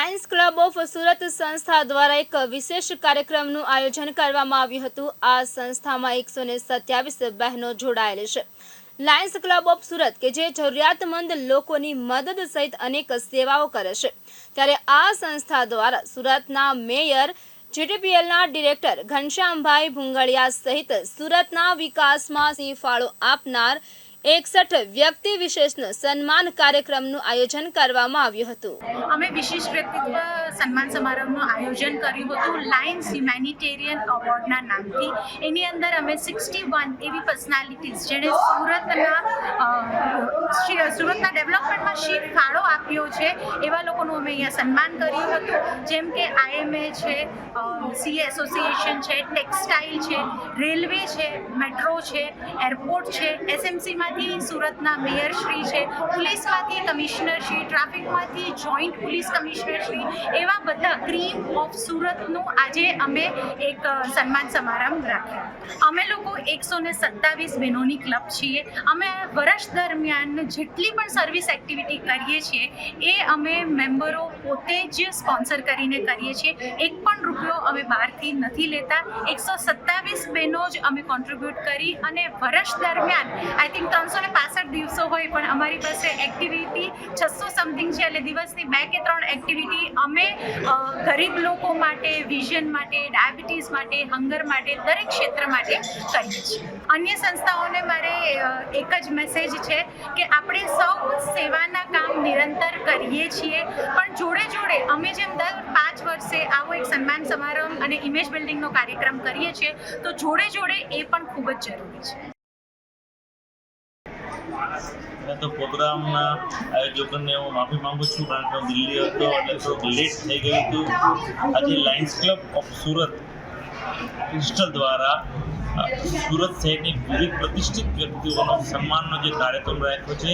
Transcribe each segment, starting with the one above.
Lions club of Surat સંસ્થા દ્વારા એક વિશેષ કાર્યક્રમનું આયોજન કરવામાં આવ્યું હતું. આ સંસ્થામાં એકસો ને સત્યાવીસ બહેનો જોડાયેલી છે. લાયન્સ ક્લબ ઓફ સુરત, કે જે જરૂરિયાતમંદ લોકોની મદદ સહિત અનેક સેવાઓ કરે છે. ત્યારે આ સંસ્થા દ્વારા સુરતના મેયર જીટીપીએલના ડિરેક્ટર ઘનશ્યામભાઈ ભુંગળિયા સહિત સુરતના વિકાસમાં ફાળો આપનાર એકસઠ વ્યક્તિ વિશેષનું સન્માન કાર્યક્રમનું આયોજન કરવામાં આવ્યું હતું. અમે વિશેષ વ્યક્તિત્વ સન્માન સમારંભનું આયોજન કર્યું હતું લાયન્સ હ્યુમેનિટેરિયન એવોર્ડના નામથી. એની અંદર અમે સિક્સટી વન એવી પર્સનાલિટીઝ જેણે સુરતના સુરતના ડેવલપમેન્ટમાં શીખ ફાળો આપ્યો છે, એવા લોકોનું અમે અહીંયા સન્માન કર્યું હતું. જેમ કે આઈએમએ છે સી એસોસિએશન છે, ટેક્સટાઇલ છે, રેલવે છે, મેટ્રો છે, એરપોર્ટ છે, એસએમસીમાંથી સુરતના મેયર શ્રી છે, પોલીસમાંથી કમિશનર શ્રી, ટ્રાફિકમાંથી જોઈન્ટ પોલીસ કમિશનર શ્રી, એવા બધા ક્રીમ ઓફ સુરતનું આજે અમે એક સન્માન સમારંભ રાખ્યો. અમે લોકો એકસો ને સત્તાવીસ બહેનોની ક્લબ છીએ. અમે વર્ષ દરમિયાન જેટલી પણ સર્વિસ એક્ટિવિટી કરીએ છીએ, એ અમે મેમ્બરો પોતે જ સ્પોન્સર કરીને કરીએ છીએ. એક પણ રૂપિયો અમે બહારથી નથી લેતા. એકસો સત્તાવીસ બહેનો જ અમે કોન્ટ્રીબ્યુટ કરી અને વર્ષ દરમિયાન આઈ થિંક ત્રણસો ને પાસઠ દિવસો હોય, પણ અમારી પાસે એક્ટિવિટી છસો સમથિંગ છે. એટલે દિવસની બે કે ત્રણ એક્ટિવિટી અમે ગરીબ લોકો માટે વિઝન માટે ડાયાબિટીસ માટે હંગર માટે, દરેક ક્ષેત્ર માટે કરીએ છીએ. અન્ય સંસ્થાઓને મારે એક જ મેસેજ છે કે આપણે સૌ સેવાના કામ નિરંતર કરીએ છીએ. પણ જોડે જોડે અમે જેમ દર પાંચ વર્ષે આવો એક સન્માન સમારંભ અને ઇમેજ બિલ્ડિંગનો કાર્યક્રમ કરીએ છીએ, તો જોડે જોડે એ પણ ખૂબ જ જરૂરી છે. તો પ્રોગ્રામના આયોજકોને હું માફી માંગુ છું, કારણ કે દિલ્હી હતો એટલે થોડુંક લેટ થઈ ગયું હતું. આજે lions club of Surat crystal દ્વારા સુરત શહેરની વિવિધ પ્રતિષ્ઠિત વ્યક્તિઓનો સન્માનનો જે કાર્યક્રમ રાખ્યો છે,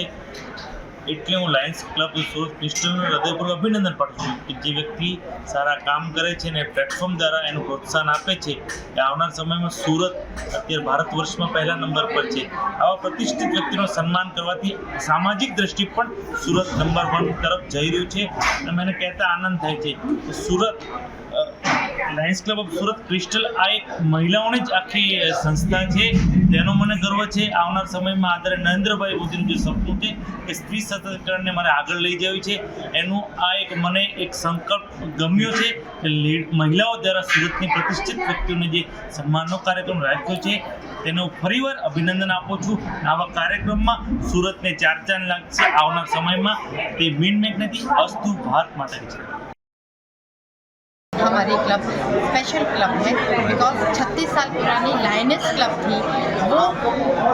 એટલે હું લાયન્સ ક્લબ સુરત ક્રિસ્ટલને હૃદયપૂર્વક અભિનંદન પાઠવું છું કે જે વ્યક્તિ સારા કામ કરે છે અને પ્લેટફોર્મ દ્વારા એનું પ્રોત્સાહન આપે છે કે આવનાર સમયમાં સુરત, અત્યારે ભારત વર્ષમાં પહેલા નંબર પર છે. આવા પ્રતિષ્ઠિત વ્યક્તિનું સન્માન કરવાથી સામાજિક દ્રષ્ટિ પણ સુરત નંબર વન તરફ જઈ રહ્યું છે અને મને કહેતા આનંદ થાય છે કે Surat lions club of Surat crystal આ એક મહિલાઓની જ આખી સંસ્થા છે. તેનો મને ગર્વ છે, આવનાર સમયમાં આદરે નરેન્દ્રભાઈ મોદીનું જે સપનું છે કે સ્ત્રી સશક્તિકરણને મારે આગળ લઈ જવી છે. એનું આ એક મને એક સંકલ્પ ગમ્યો છે કે મહિલાઓ દ્વારા સુરતની પ્રતિષ્ઠિત વ્યક્તિઓને જે સન્માનનો કાર્યક્રમ રાખ્યો છે, તેનો ફરીવાર અભિનંદન આપું છું. આવા કાર્યક્રમમાં સુરતને ચાર ચાંદ લાગશે આવનાર સમયમાં. તે મીન મેક નથી અસ્તુ ભારત માટે છે. हमारी क्लब स्पेशल क्लब है बिकॉज़ 36 साल पुरानी लायनेस क्लब थी वो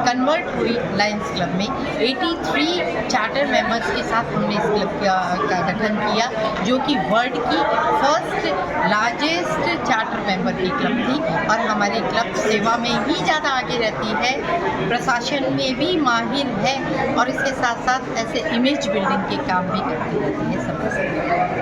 कन्वर्ट हुई लाइन्स क्लब में 83 चार्टर मेंबर्स के साथ हमने इस क्लब का, का गठन किया जो कि वर्ल्ड की फ़र्स्ट लार्जेस्ट चार्टर मेंबर की क्लब थी और हमारी क्लब सेवा में ही ज़्यादा आगे रहती है प्रशासन में भी माहिर है और इसके साथ साथ ऐसे इमेज बिल्डिंग के काम भी करती रहती है समय।